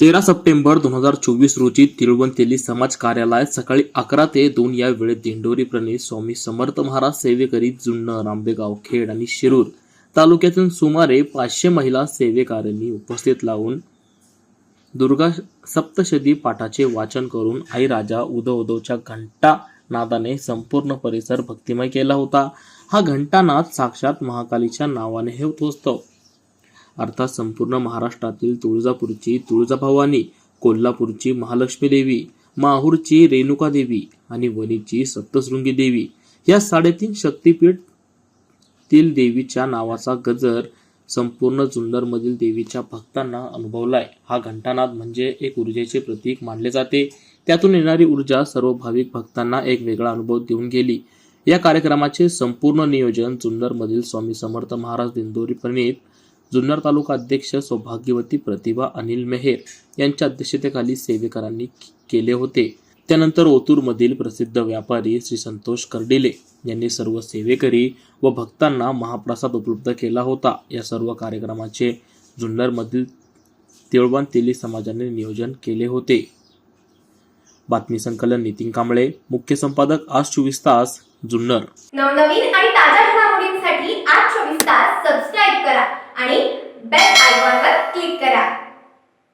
तेरा सप्टेंबर दोन हजार चोवीस रोजी तिरुवंतेली समाज कार्यालयात सकाळी अकरा ते दोन या वेळेत दिंडोरी प्रणित स्वामी समर्थ महाराज सेवेकरी जुन्न रामबेगाव खेड आणि शिरूर तालुक्यातून सुमारे पाचशे महिला सेवेकार्यांनी उपस्थित लावून दुर्गा सप्तशती पाठाचे वाचन करून आई राजा उदो उदोच्या घंटा नादाने संपूर्ण परिसर भक्तिमय केला होता. हा घंटानाद साक्षात महाकालीच्या नावाने हे होत असतो अर्थात संपूर्ण महाराष्ट्रातील तुळजापूरची तुळजाभवानी कोल्हापूरची महालक्ष्मी देवी माहूरची रेणुका देवी आणि वणीची सप्तशृंगी देवी. या साडेतीन शक्तीपीठ तील देवीच्या नावाचा गजर संपूर्ण जुन्नरमधील देवीच्या भक्तांना अनुभवलाय. हा घंटानाद म्हणजे एक ऊर्जेचे प्रतीक मानले जाते. त्यातून येणारी ऊर्जा सर्व भाविक भक्तांना एक वेगळा अनुभव देऊन गेली. या कार्यक्रमाचे संपूर्ण नियोजन जुन्नरमधील स्वामी समर्थ महाराज दिंदोरी प्रणित जुन्नर तालुका अध्यक्ष सौभाग्यवती प्रतिभा अनिल मेहेर यांच्या अध्यक्षतेखाली सेवेकरांनी केले होते. त्यानंतर ओतूरमधील प्रसिद्ध व्यापारी श्री संतोष कर्डिले यांनी सर्व सेवेकरी व भक्तांना महाप्रसाद उपलब्ध केला होता. या सर्व कार्यक्रमाचे जुन्नरमधील तिळवण तेली समाजाने नियोजन केले होते. बातमी संकलन नितीन कांबळे मुख्य संपादक आज चोवीस तास जुन्नर. नवनवीन आणि ताज्या आणि